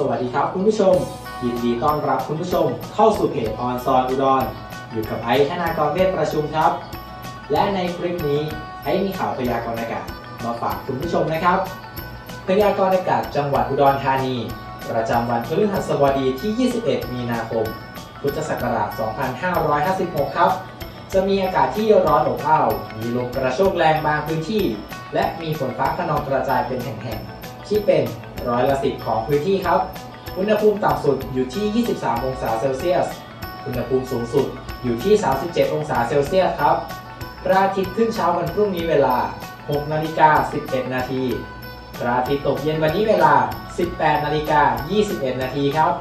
สวัสดีครับคุณผู้ชม ยินดีต้อนรับคุณผู้ชม เข้าสู่เพจออนซอนอุดรอยู่กับไอซ์ธนากรเวชประชุมครับ และในคลิปนี้ไอมีข่าวพยากรณ์อากาศมาฝากคุณผู้ชมนะครับ พยากรณ์อากาศจังหวัดอุดรธานี ประจำวันพฤหัสบดีที่ 21 มีนาคม พุทธศักราช 2556 ครับ จะมีอากาศที่ร้อนอบอ้าว มีลมกระโชกแรงบางพื้นที่ และมีฝนฟ้าขนองกระจายเป็นแห่งๆ ที่เป็น ร้อยละสิบของพื้นที่ครับ อุณหภูมิต่ำสุดอยู่ที่ 23 องศาเซลเซียส อุณหภูมิสูงสุดอยู่ที่ 37 องศาเซลเซียสครับ พระอาทิตย์ขึ้นเช้าวันพรุ่งนี้เวลา 6 นาฬิกา 11 นาทีพระอาทิตย์ตกเย็นวันนี้เวลา 18 นาฬิกา 21 นาทีครับ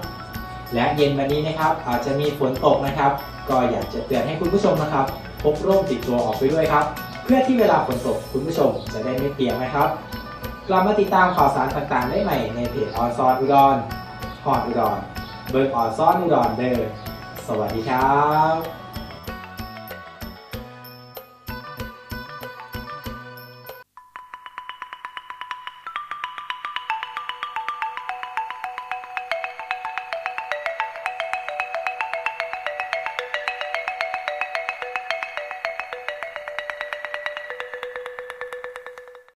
และเย็นวันนี้นะครับอาจจะมีฝนตกนะครับ ก็อยากจะเตือนให้คุณผู้ชมนะครับพกร่มติดตัวออกไปด้วยครับ เพื่อที่เวลาฝนตกคุณผู้ชมจะได้ไม่เปียกนะครับ กลับมาติดตามข่าวสารต่างๆ ได้ใหม่ในเพจออนซอนอุดรพอดอุดร เบิร์กออนซอนอุดรเดอสวัสดีครับ